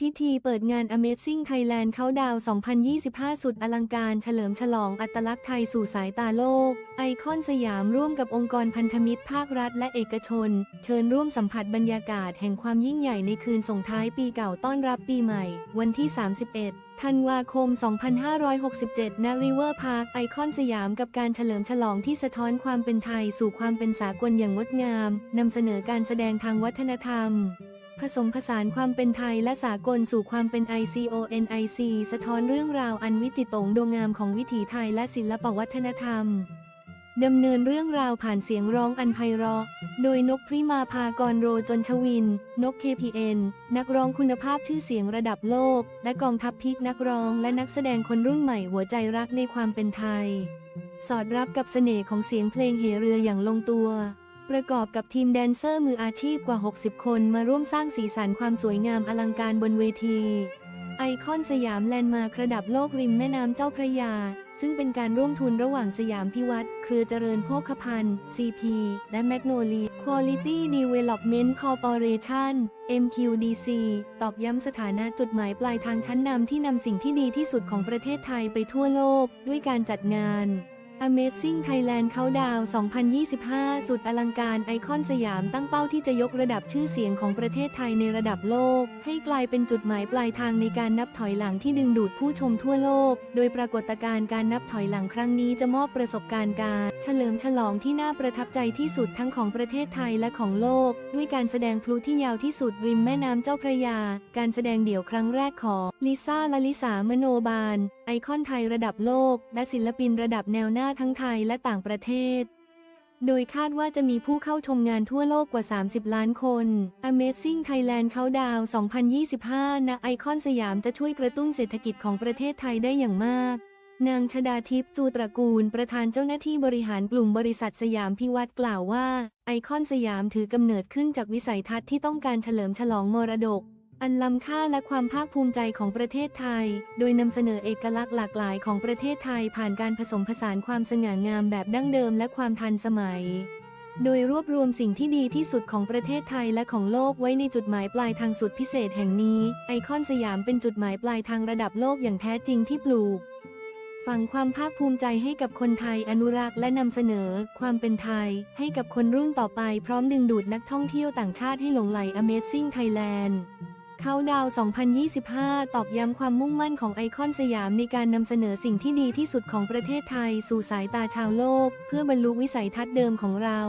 พิธีเปิดงาน Amazing Thailand Countdown 2025 สุดอลังการเฉลิมฉลองอัตลักษณ์ไทยสู่สายตาโลก ไอคอนสยามร่วมกับองค์กรพันธมิตรภาครัฐและเอกชน เชิญร่วมสัมผัสบรรยากาศแห่งความยิ่งใหญ่ในคืนส่งท้ายปีเก่าต้อนรับปีใหม่ วันที่ 31ธันวาคม 2567ณ River Park ไอคอนสยามกับการเฉลิมฉลองที่สะท้อนความเป็นไทยสู่ความเป็นสากลอย่างงดงาม นำเสนอการแสดงทางวัฒนธรรม ผสมผสานความเป็นไทยและสากลสู่ความเป็น ICONIC สะท้อนเรื่องราวอันวิจิตรงดวงงามของวิถีไทยและศิลปวัฒนธรรมดำเนินเรื่องราวผ่านเสียงร้องอันไพเราะ โดยนกพริมาพากรโรจนชวิน นก KPN นักร้องคุณภาพชื่อเสียงระดับโลก และกองทัพพิกนักร้องและนักแสดงคนรุ่นใหม่หัวใจรักในความเป็นไทย สอดรับกับเสน่ห์ของเสียงเพลงเหเรืออย่างลงตัว ประกอบกับทีมแดนเซอร์มืออาชีพกว่า 60 คนมาร่วมสร้างสีสันความสวยงามอลังการบนเวที ไอคอนสยามแลนด์มาร์คระดับโลกริมแม่น้ำเจ้าพระยา ซึ่งเป็นการร่วมทุนระหว่างสยามพิวัตรเครือเจริญโภคภัณฑ์ CP และแมกโนลี Quality Development Corporation MQDC ตอกย้ำสถานะจุดหมายปลายทางชั้นนำที่นำสิ่งที่ดีที่สุดของประเทศไทยไปทั่วโลก ด้วยการจัดงาน Amazing Thailand Countdown 2025 สุดอลังการไอคอนสยามตั้งเป้าที่จะยกระดับชื่อเสียงของประเทศไทยในระดับโลก ให้กลายเป็นจุดหมายปลายทางในการนับถอยหลังที่ดึงดูดผู้ชมทั่วโลก โดยปรากฏการณ์การนับถอยหลังครั้งนี้จะมอบประสบการณ์การ เฉลิมฉลองที่น่าประทับใจที่สุดทั้งของประเทศไทยและของโลก ด้วยการแสดงพลุที่ยาวที่สุดริมแม่น้ำเจ้าพระยา การแสดงเดี่ยวครั้งแรกของลิซ่าลลิสามโนบาล ไอคอนไทยระดับโลก และศิลปินระดับแนวหน้าทั้งไทยและต่างประเทศ โดยคาดว่าจะมีผู้เข้าชมงานทั่วโลกกว่า 30 ล้านคน Amazing Thailand Countdown 2025ณไอคอนสยามจะช่วยกระตุ้นเศรษฐกิจของประเทศไทยได้อย่างมาก นางชดาทิพย์จูตระกูล ประธานเจ้าหน้าที่บริหารกลุ่มบริษัทสยามพิวัตรกล่าวว่า ไอคอนสยามถือกำเนิดขึ้นจากวิสัยทัศน์ที่ต้องการเฉลิมฉลองมรดก อันล้ำค่าและความภาคภูมิใจของประเทศไทย โดยนำเสนอเอกลักษณ์หลากหลายของประเทศไทยผ่านการผสมผสานความสง่างามแบบดั้งเดิมและความทันสมัย โดยรวบรวมสิ่งที่ดีที่สุดของประเทศไทยและของโลกไว้ในจุดหมายปลายทางสุดพิเศษแห่งนี้ ไอคอนสยามเป็นจุดหมายปลายทางระดับโลกอย่างแท้จริงที่ปลูกฝังความภาคภูมิใจให้กับคนไทยอนุรักษ์และนำเสนอ ความเป็นไทย ให้กับคนรุ่นต่อไปพร้อมดึงดูดนักท่องเที่ยวต่างชาติให้หลงไหล Amazing Thailand เขาดาว 2025 ตอกย้ำความมุ่งมั่นของไอคอนสยามในการนำเสนอสิ่งที่ดีที่สุดของประเทศไทยสู่สายตาชาวโลก เพื่อบรรลุวิสัยทัศน์เดิมของเรา